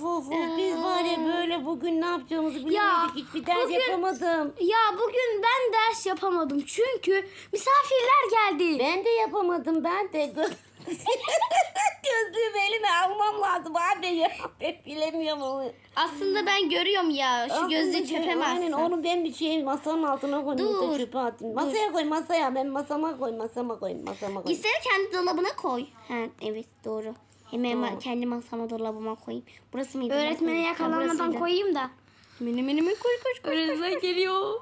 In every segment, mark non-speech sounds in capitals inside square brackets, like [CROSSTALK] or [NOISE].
Of of of biz var ya böyle bugün ne yapacağımızı bilemedik. Hiçbir ders bugün- yapamadım. Ya bugün ben ders yapamadım çünkü misafirler geldi. Ben de yapamadım ben de. Gö- [LAUGHS] Gözlüğümü elime almam lazım abi ya. Ben bilemiyorum onu. Aslında ben görüyorum ya. Şu gözlüğü Aslında çöpe şey- Aynen mi onu ben bir şey masanın altına koyayım. Dur. da Çöpe atayım. Masaya koy masaya. Ben masama koy masama koy masama koy. İster kendi dolabına koy. Ha, evet doğru. Hemen Doğru. ma- kendi masama dolabıma koyayım. Burası mıydı? Öğretmene yakalanmadan koyayım da. Mini mini mini koy koş koş. Öğretmen geliyor.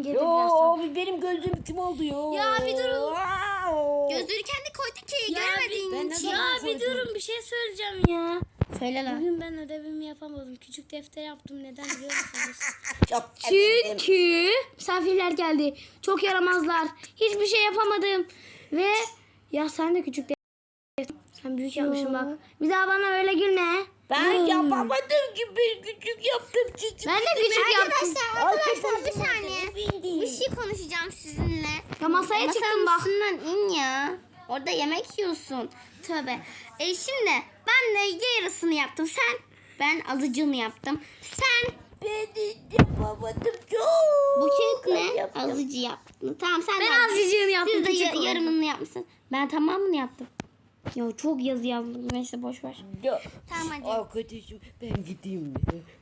Gelir biraz sonra. Yo benim gözlüğüm kim oldu yo? Ya bir durun. Wow. Gözlüğü kendi koydu ki göremediğin için. Ya Koydum. bir durun bir şey söyleyeceğim ya. Söyle lan. Bugün ben ödevimi yapamadım. Küçük defter yaptım. Neden biliyor musunuz? [LAUGHS] Çok. Çünkü misafirler geldi. Çok yaramazlar. Hiçbir şey yapamadım. Ve ya sen de küçük defter. Sen büyük yapmışsın bak. Bir daha bana öyle gülme. Ben yapamadım ki ben küçük yaptım küçük. Ben de küçük yaptım. Arkadaşlar bir saniye. Bir şey konuşacağım sizinle. Ya masaya Masanın çıktım bak. üstünden in ya. Orada yemek yiyorsun. Tövbe. E şimdi ben de yarısını yaptım. Sen ben alıcını yaptım. Sen Ben de yapamadım çok. bu kağıt ne? Yaptım. Alıcı yaptın. Tamam sen de Ben azıcığını yaptım. Siz de yarımını yapmışsın. Ben tamamını yaptım. Ya çok yazı yazdım. Neyse boş ver. Ya, Tamam hadi. Arkadaşım ben gideyim mi?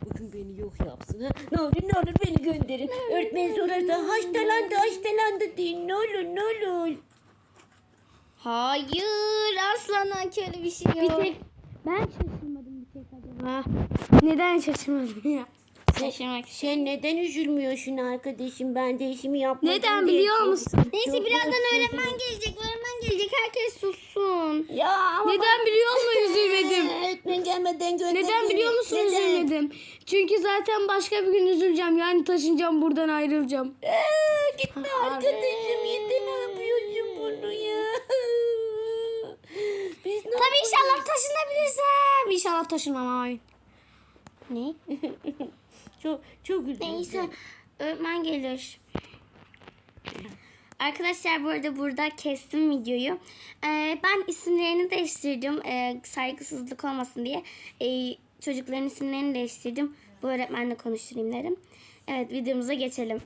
Bakın beni yok yapsın ha. Ne olur ne olur beni gönderin. Öğretmen sorarsa hastalandı hastalandı deyin. Ne olur ne olur. Hayır aslana öyle bir şey Bir yok. tek ben şaşırmadım bir tek acaba. Neden şaşırmadım ya? Şaşırmak. Sen neden üzülmüyorsun arkadaşım? Ben de işimi yapmadım. Neden biliyor musun? Neyse çok birazdan öğretmen gelecek. Gelecek. Herkes sussun. Ya ama Neden biliyor musun [LAUGHS] üzülmedim? Öğretmen gelmeden gönder Neden biliyor musun Neden? üzülmedim? Çünkü zaten başka bir gün üzüleceğim. Yani taşınacağım buradan ayrılacağım. Aa, gitme arkadaşım yeter ne yapıyorsun bunu ya? [LAUGHS] Biz ne Tabii inşallah taşınabilirsem. İnşallah taşınmam abi. Ne? [LAUGHS] Çok çok üzüldüm. Neyse öğretmen gelir. Arkadaşlar bu arada burada kestim videoyu. Ee, ben isimlerini değiştirdim. Ee, saygısızlık olmasın diye. Ee, çocukların isimlerini değiştirdim. Bu öğretmenle konuşturayım dedim. Evet videomuza geçelim.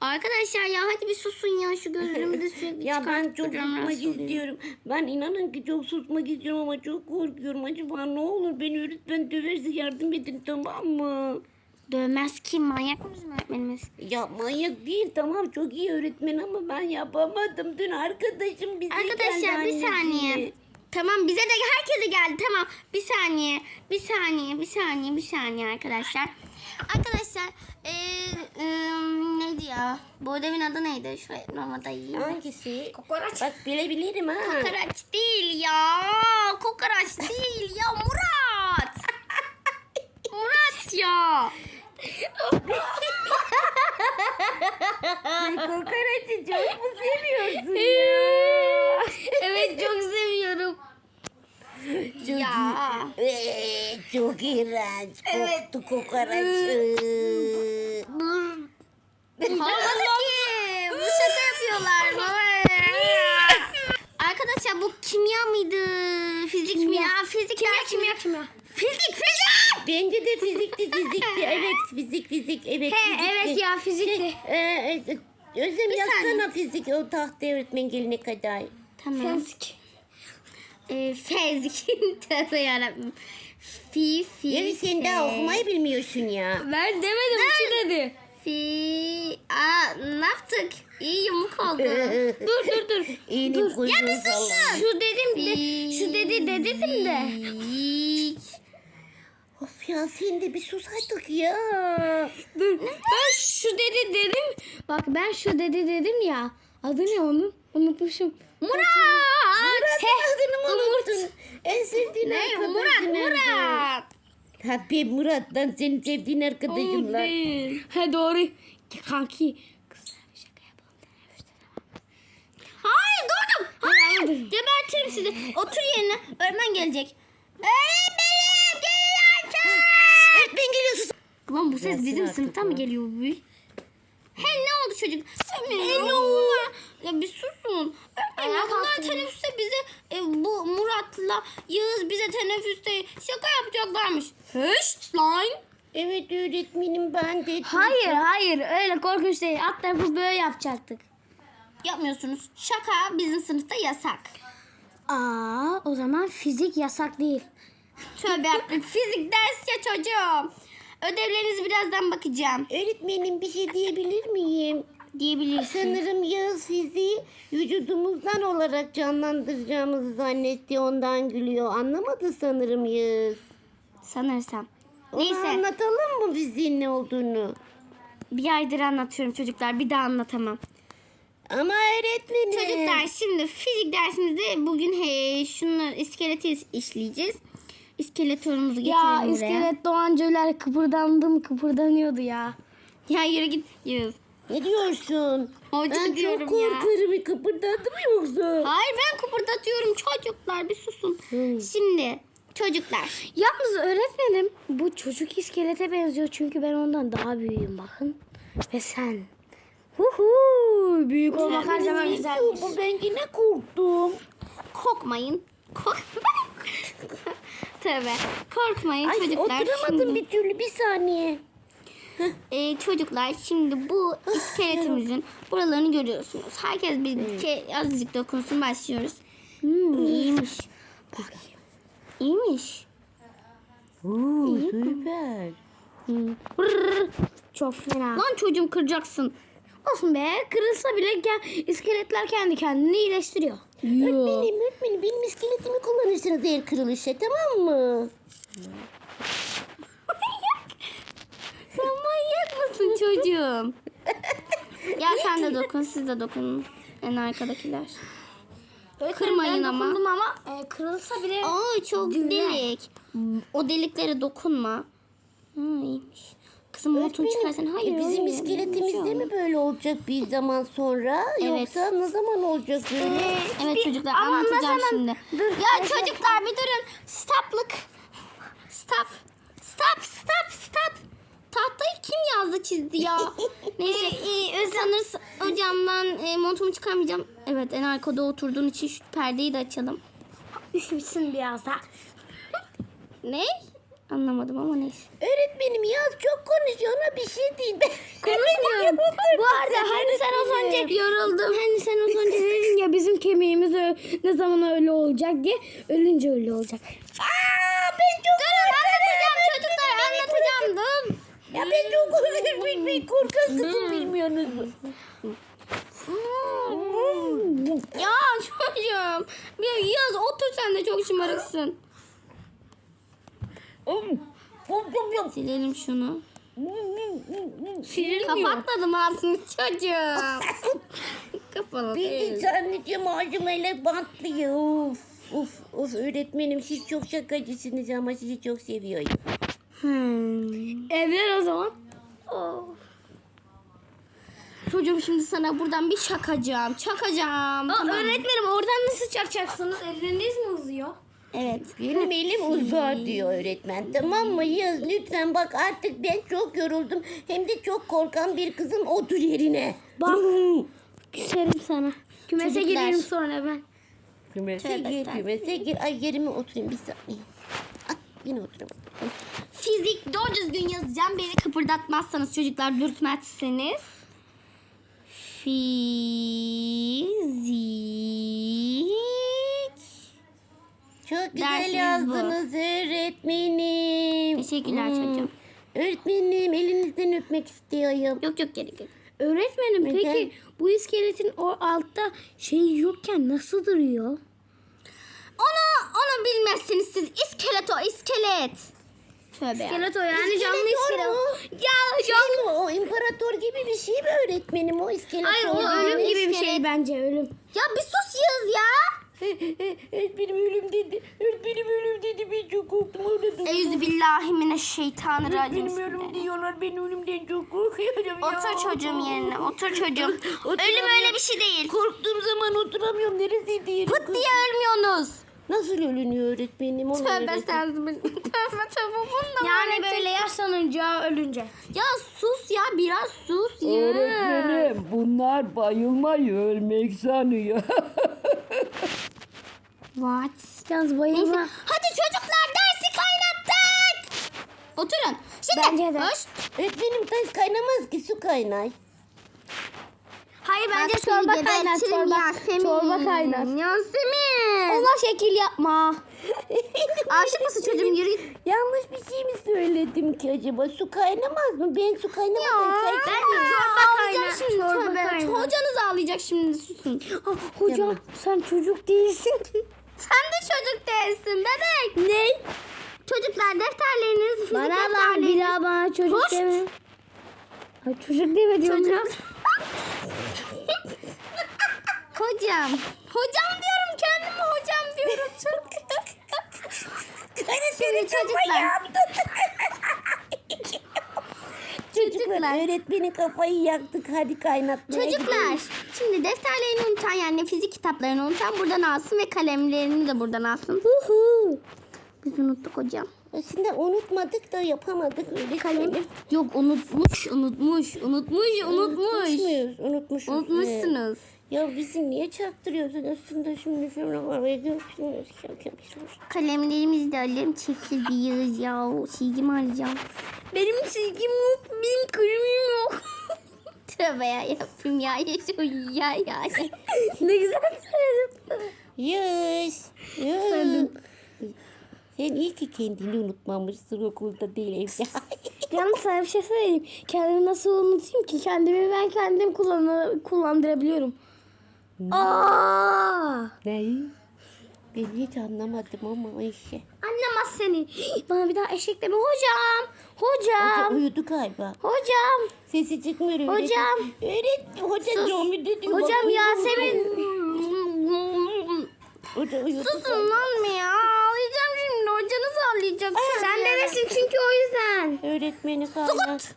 Arkadaşlar ya hadi bir susun ya şu gözlüğümü de sürekli [LAUGHS] Ya ben çok susmak istiyorum. Ben inanın ki çok susmak istiyorum ama çok korkuyorum. Acaba ne olur beni öğretmen döverse yardım edin tamam mı? Dövmez ki manyak mı bizim öğretmenimiz? Ya manyak değil tamam çok iyi öğretmen ama ben yapamadım. Dün arkadaşım bize geldi Arkadaşlar bir saniye. Tamam bize de herkese geldi tamam. Bir saniye, bir saniye, bir saniye, bir saniye arkadaşlar. Arkadaşlar eee eee, neydi ya? Bu ödevin adı neydi? Şuraya normada yiyeyim. Hangisi? Kokoreç. Bak bilebilirim ha. Kokoreç değil ya. Kokoreç değil ya Murat. [LAUGHS] Murat ya. Sen kokoreçi çok mu seviyorsun ya? evet çok seviyorum. Çok Ya. iyi. Ee, çok iğrenç. Koktu kokoreç. Olmadı ki. Bu şaka yapıyorlar. Arkadaşlar bu kimya mıydı? Fizik mi ya? Fizik kimya, kimya, kimya. Fizik, fizik. Bence de fizikti fizikti. [LAUGHS] Evet fizik fizik evet. He, fizikti. evet ya, fizikti. Şey, e, e, Özlem Bir yazsana saniye. fizik o tahta öğretmen gelene kadar. Tamam. Fizik. Ee, fezik. [LAUGHS] Tövbe yarabbim. Fi, fi. Yani sen daha okumayı bilmiyorsun ya. Ben demedim ki dedi. Fi. Aa ne yaptık? İyi yumuk oldu. [LAUGHS] Dur dur dur. İğne Ya bir susun. Şu dedim de şu dedi dedim de. Of ya sen de bir sus artık ya. Dur. Ben şu dedi dedim. Bak ben şu dedi dedim ya. Adı ne onun? Unutmuşum. Murat. Adını mı unuttun? En sevdiğin Ne? arkadaşın Murat, nerede? Murat. Ha be Murat lan senin sevdiğin arkadaşın O lan. değil. He doğru. Kanki. Kızlar bir şaka yapalım. Hayır durdum. Hayır. Gebertirim sizi. Otur yerine. Öğretmen gelecek. Öğretmenim gelin artık. Öğretmen geliyor sus. Ulan bu ses Gelsin bizim artık sınıftan mı geliyor bu? He ne oldu çocuk? Ne oldu? Ya bir susun. Öğretmenim Ayağa bunlar kalktım. teneffüste bize e, bu Murat'la Yağız bize teneffüste şaka yapacaklarmış. Hiç lan. Evet öğretmenim ben de. Hayır hayır öyle korkunç değil. Alt tarafı böyle yapacaktık. Yapmıyorsunuz. Şaka bizim sınıfta yasak. Aa o zaman fizik yasak değil. Tövbe yarabbim. [LAUGHS] Fizik ders ya çocuğum. Ödevlerinizi birazdan bakacağım. Öğretmenim bir şey diyebilir miyim? Diyebilirsin. Sanırım Yağız fiziği vücudumuzdan olarak canlandıracağımızı zannetti. Ondan gülüyor. Anlamadı sanırım Yağız. Sanırsam. Ona Neyse. anlatalım mı fiziğin ne olduğunu? Bir aydır anlatıyorum çocuklar. Bir daha anlatamam. Ama öğretmenim. Çocuklar şimdi fizik dersimizde bugün he, şunu iskeleti is- işleyeceğiz. İskelet torumuzu getirelim Ya buraya. iskelet doğancılar kıpırdandı mı kıpırdanıyordu ya. Ya yürü git Yağız. Ne diyorsun? Hoca ben diyorum çok ya. korkarım. Kıpırdadı mı yoksa? Hayır ben kıpırdatıyorum çocuklar bir susun. Şimdi çocuklar Yalnız öğretmenim bu çocuk iskelete benziyor çünkü ben ondan daha büyüğüm bakın. Ve sen. Huhu büyük olmak her zaman güzeldir. Bu ben yine korktum. korkmayın. Kork [LAUGHS] Tövbe. Korkmayın Ay çocuklar. oturamadım Şimdi, bir türlü bir saniye. E, çocuklar şimdi bu [LAUGHS] iskeletimizin buralarını görüyorsunuz. Herkes bir ke- azıcık dokunsun başlıyoruz. Hmm, iyiymiş. Bakayım. İyiymiş. Oo, süper. Brrr, Çok fena. Lan çocuğum kıracaksın. Olsun be kırılsa bile ke- iskeletler kendi kendini iyileştiriyor. Öğretmenim, öğretmenim benim iskeletimi kullanırsınız eğer kırılırsa tamam mı? Sen mısın çocuğum? ya sen de dokun, siz de dokunun. En arkadakiler. Kırmayın ben ama. dokundum ama e, kırılsa bile Aa çok Düğme. delik. O deliklere dokunma. Ha iyiymiş. Kızım montunu çıkarsan. Hayır. E, bizim hayır, iskeletimiz hayır. de mi böyle olacak bir zaman sonra? Evet. Yoksa ne zaman olacak böyle? Evet çocuklar Ama anlatacağım mesela- şimdi. Dur, ya çocuklar bir durun. Stoplık. Stop. Stop stop stop. Tahtayı kim yazdı çizdi ya? [LAUGHS] Neyse e, sanırız hocamdan e, montumu çıkarmayacağım. Evet en arkada oturduğun için şu perdeyi de açalım. [LAUGHS] üşüsün biraz da. Ne? Anlamadım ama neyse. Öğretmenim Yaz çok konuşuyor ona bir şey değil. Konuşmuyorum. [LAUGHS] Bu arada hani sen az önce yoruldum. Hani sen az önce dedin ya bizim kemiğimiz ö- ne zaman öyle olacak diye. Ölünce öyle olacak. Aa, ben çok Durun anlatacağım çocuklar anlatacağım dur. Ya ben çok korkuyorum. Ben korkak kızım bilmiyorsunuz mu? Ya çocuğum. Ya yaz otur sen de çok şımarıksın. Silelim şunu. Silinmiyor. Kapatmadım ağzını çocuğum. [LAUGHS] Kapalı Bir değil. sadece malzemeyle bantlıyor. Of, of, of öğretmenim siz çok şakacısınız ama sizi çok seviyorum. Hmm. Evler o zaman. Çocuğum şimdi sana buradan bir şakacağım. Çakacağım. Aa, tamam. öğretmenim oradan nasıl çakacaksınız? Elleriniz mi uzuyor? Evet. Benim elim uzar diyor öğretmen. Tamam mı Yaz lütfen bak artık ben çok yoruldum. Hem de çok korkan bir kızım otur yerine. Bak. Küserim sana. Kümese Çocuklar. girelim sonra ben. Kümese Tövbe gir estağfurullah. kümese gir. Ay yerime oturayım bir saniye. Ah, yine oturamadım. Fizik doğru düzgün yazacağım. Beni kıpırdatmazsanız çocuklar dürtmezseniz. Fizik. Çok güzel Dersimiz bu. yazdınız öğretmenim. Teşekkürler Hmm. çocuğum. Öğretmenim elinizden öpmek istiyorum. Yok yok gerek yok. Öğretmenim Neden? peki bu iskeletin o altta şey yokken nasıl duruyor? Onu onu bilmezsiniz siz. İskelet o iskelet. Tövbe ya. İskelet o yani canlı İskeletor iskelet. mu? Ya Şey mi o imparator gibi bir şey mi öğretmenim o iskelet? Hayır o ölüm gibi bir iskelet. şey bence ölüm. Ya bir sus Yağız ya. Öğretmenim ölüm dedi. Öğretmenim ölüm dedi. Ben çok korktum. Eyüzü billahi mineşşeytanirracim. Benim ölüm diyorlar. Ben ölümden çok korkuyorum ya. Otur çocuğum yerine. Otur çocuğum. Ölüm öyle bir şey değil. Korktuğum zaman oturamıyorum. Neresi diyelim? Pıt diye ölmüyorsunuz. Nasıl ölünüyor öğretmenim? Onu Tövbe öğretin. sen [LAUGHS] Tövbe tövbe bunu da Yani böyle yaşlanınca ölünce. Ya sus ya biraz sus ya. Öğretmenim bunlar bayılmayı ölmek sanıyor. [LAUGHS] What? Yalnız bayılma. Neyse. Hadi çocuklar dersi kaynattık. Oturun. Şimdi Bence de. hoş. öğretmenim taş kaynamaz ki su kaynar. Hayır bence Bak çorba gebertirim Çorba, Yasemin. çorba kaynar. Yasemin. Ona şekil yapma. [LAUGHS] Aşık mısın çocuğum yürü. Yanlış bir şey mi söyledim ki acaba? Su kaynamaz mı? Ben su kaynamadan çay Ben de çorba kaynar, şimdi. çorba Tövbe. kaynar. Hocanız ağlayacak şimdi susun. Ah, hocam sen çocuk değilsin ki. [LAUGHS] Sen de çocuk değilsin bebek. Ne? Çocuklar defterleriniz, fizik Bana bak defterleriniz. bir daha bana çocuk Hoş. deme. Ay çocuk deme diyorum ya. [LAUGHS] Hocam. Hocam diyorum kendime hocam diyorum. Çok Şimdi çocuklar. Çocuklar öğretmenin kafayı yaktık. Hadi kaynatmaya Çocuklar şimdi defterlerini unutan yani fizik kitaplarını unutan buradan alsın ve kalemlerini de buradan alsın. Uhu. Biz unuttuk hocam. Aslında unutmadık da yapamadık öğretmenim. Yok unutmuş, unutmuş, unutmuş, unutmuş. Unutmuşuz. Unutmuşsunuz. Ya bizi niye çarptırıyorsun aslında şimdi şunu var. Şaka yapıyorsunuz. Kalemlerimizi de alalım çekildiyiz ya. Silgimi alacağım. Benim silgim yok. Benim kalemim yok. [LAUGHS] Tövbe ya yapayım ya. Ya ya. [LAUGHS] Ne güzel söyledin. Yes. yes. Sen iyi ki kendini unutmamışsın okulda değil evde. Yalnız sana bir şey söyleyeyim. Kendimi nasıl unutayım ki? Kendimi ben kendim kullan kullandırabiliyorum. Aa! ne? Ben hiç anlamadım ama işte. Anlamaz seni. [GASPS] Bana bir daha eşek deme. Hocam. Hoca Hocam. uyudu galiba. Hocam. Sesi çıkmıyor öğretmen. Hocam. Öğret. Hoca Comi dedi. bak, Hocam uyudu. Yasemin. Hoca uyudu. Susun lan mı ya? Ağlayacak. Sen demesin çünkü o yüzden. Öğretmeni kaynat.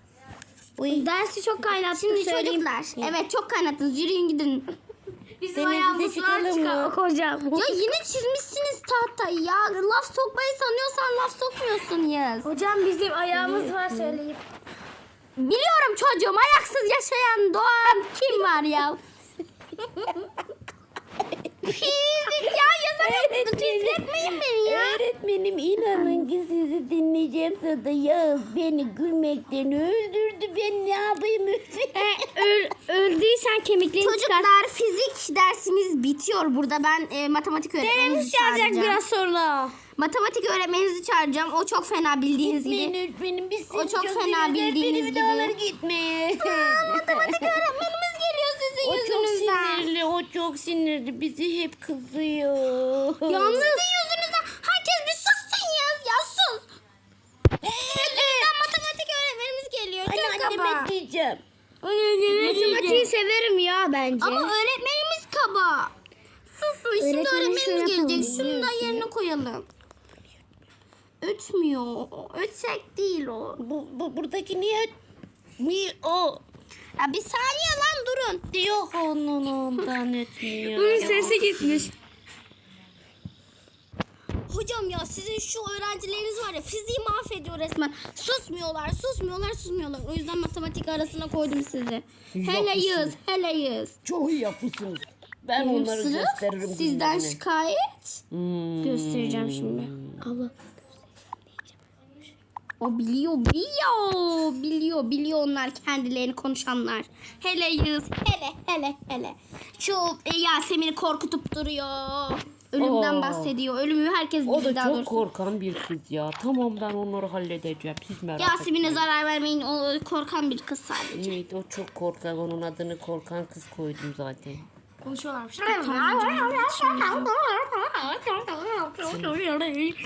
Uy. Dersi çok kaynattı Şimdi söyleyeyim. çocuklar. Evet çok kaynattınız. Yürüyün gidin. Bizim Denizde ayağımız var çıkalım mı? hocam. Ya yine çizmişsiniz tahtayı ya. Laf sokmayı sanıyorsan laf sokmuyorsun Yaz. Hocam bizim ayağımız var söyleyeyim. Biliyorum çocuğum ayaksız yaşayan doğan kim var ya? [LAUGHS] Fizik ya yazamıyorum. Titretmeyin beni ya. Öğretmenim inanın ki sizi dinleyeceğim sonra Yağız beni gülmekten öldürdü. Ben ne yapayım [LAUGHS] Öl, öldüysen kemiklerini çıkar. Çocuklar fizik dersimiz bitiyor burada. Ben e, matematik öğretmeninizi Deneniz çağıracak çağıracağım. biraz sonra. Matematik öğretmeninizi çağıracağım. O çok fena bildiğiniz gibi. öğretmenim biz O çok fena bildiğiniz gibi. dağlara gitmeye. Matematik öğretmenimiz [LAUGHS] geliyor sizin o çok yüzünüzden. sinirli, o çok sinirli. Bizi hep kızıyor. Yalnız [LAUGHS] sizin yüzünüzden herkes bir sussun ya. Ya sus. Yüzünüzden matematik öğretmenimiz geliyor. Anne Çok kaba. anneme diyeceğim. Matematiği severim ya bence. Ama öğretmenimiz kaba. Susun şimdi Öğretmenin öğretmenimiz şöyle gelecek. yapalım. Şunu da yerine koyalım. Ötmüyor. Ötsek değil o. Bu, bu buradaki niye mi o Ya bir saniye lan durun. yok onun ondan etmiyor. Bunun sesi gitmiş. Hocam ya sizin şu öğrencileriniz var ya fiziği mahvediyor resmen. Susmuyorlar, susmuyorlar, susmuyorlar. O yüzden matematik arasına koydum sizi. Hele yüz, hele yüz. Çok iyi yapmışsınız. Ben Benim onları sınıf gösteririm. sizden şikayet. Hmm. Göstereceğim şimdi. Allah. O biliyor, biliyor, biliyor, biliyor onlar kendilerini konuşanlar. Hele yüz, hele, hele, hele. Şu e, Yasemin'i korkutup duruyor. Ölümden Oo. bahsediyor. Ölümü herkes O bilir da daha çok doğrusu. korkan bir kız ya. Tamam ben onları halledeceğim. Siz merak Yasemin'e etmeyin. zarar vermeyin. O korkan bir kız sadece. Evet o çok korkak. Onun adını korkan kız koydum zaten. Konuşuyorlarmış.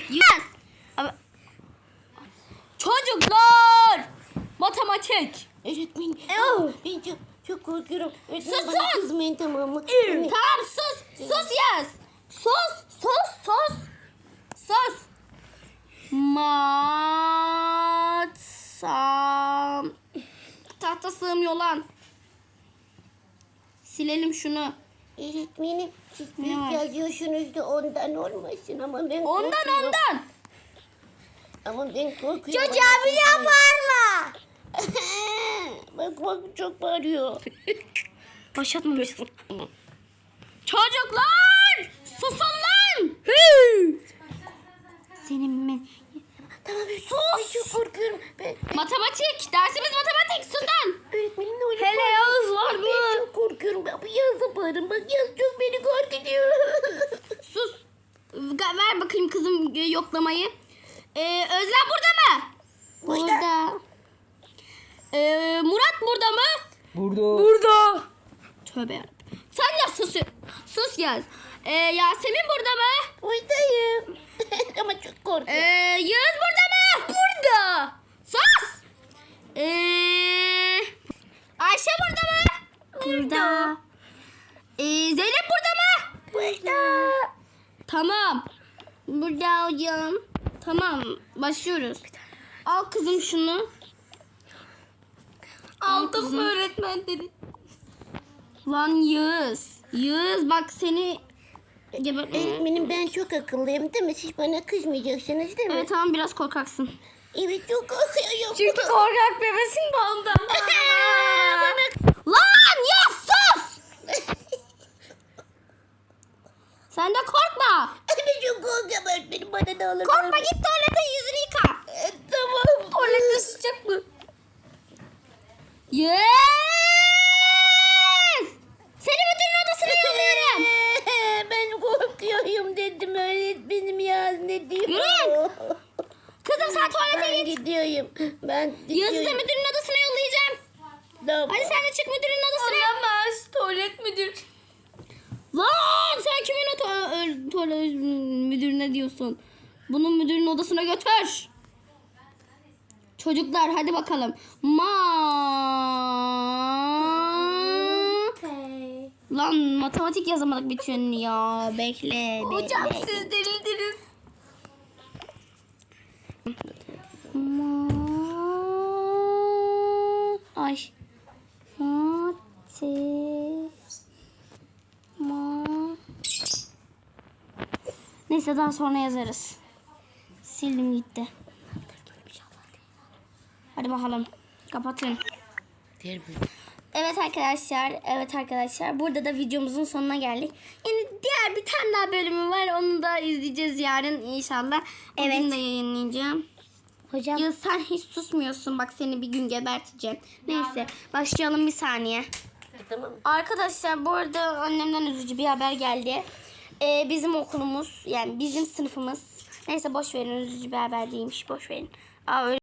Yes. Çocuklar! Matematik. Öğretmen. Ben çok, çok korkuyorum. Öğretmen Susun. bana kızmayın tamam mı? Hani- Tamam sus. Sus yes. Sus. Sus. Sus. Sus. Matsam. Tahta sığmıyor lan. Silelim şunu. Öğretmenim siz büyük var? yazıyorsunuz da ondan olmasın ama ben Ondan korkuyorum. ondan. Ama ben korkuyorum. Çocuğa bir şey bağırma. bak bak çok bağırıyor. [LAUGHS] Başlatmamışsın. Çocuklar! Susun lan! Senin ben... Tamam sus. çok korkuyorum. Ben, Matematik! Dersimiz matematik! Sus lan! öğretmenim ne oluyor? Hele Yavuz var mı? Ben çok korkuyorum. Ben bu yazı bağırın. Bak yaz çok beni korkutuyor. Sus! Ver bakayım kızım e, yoklamayı. Ee, Özlem burada mı? Burada. Ee, Murat burada mı? Burada. Burada. Tövbe yarabbim. Sen de sus. Sus yaz. Ee, Yasemin burada mı? Buradayım. [LAUGHS] ama çok Ee, korkuyorum. Yağız burada mı? Burada. Sus. Ee, Ayşe burada mı? Burada. Ee, Zeynep burada mı? Burada. Tamam. Burada hocam. Tamam. Başlıyoruz. Al kızım şunu. Aldık mı öğretmen dedi. Lan Yağız. Yağız bak seni geber... Öğretmenim ben çok akıllıyım değil mi? Siz bana kızmayacaksınız değil mi? Evet tamam biraz korkaksın. Evet çok korkuyorum. Çünkü korkak bebesin de [LAUGHS] ondan. Lan ya sus! Sen de korkma. Ben çok korkuyorum ne olur. Korkma git tuvalete yüzünü yıka. E, tamam. Tuvalette sıcak mı? Yes! Seni müdürün odasına yolluyorum. [LAUGHS] ben korkuyorum dedim öğretmenim ya ne diyeyim. Yürü. Kızım sen Ben tuvalete git. gidiyorum. Ben gidiyorum. müdürün odasına yollayacağım. Tamam. Hadi sen de çık müdürün odasına. Olamaz. Tuvalet müdür. Lan sen kimin o tuvalet müdürüne diyorsun? Bunun müdürün odasına götür. Çocuklar hadi bakalım. Ma Lan matematik yazamadık bütün ya. Bekle. Hocam bekle. siz delildiniz. Ma Ay. Mate. Ma. Neyse daha sonra yazarız. Sildim gitti. Hadi bakalım. Kapatın. Evet arkadaşlar, evet arkadaşlar. Burada da videomuzun sonuna geldik. Yani diğer bir tane daha bölümü var. Onu da izleyeceğiz yarın inşallah. Bugün Evet. de yayınlayacağım. Hocam. Ya sen hiç susmuyorsun. Bak seni bir gün geberteceğim. Neyse başlayalım bir saniye. Tamam. Arkadaşlar bu arada annemden üzücü bir haber geldi. Ee, bizim okulumuz yani bizim sınıfımız. Neyse boş verin üzücü bir haber değilmiş boş verin. Aa, öyle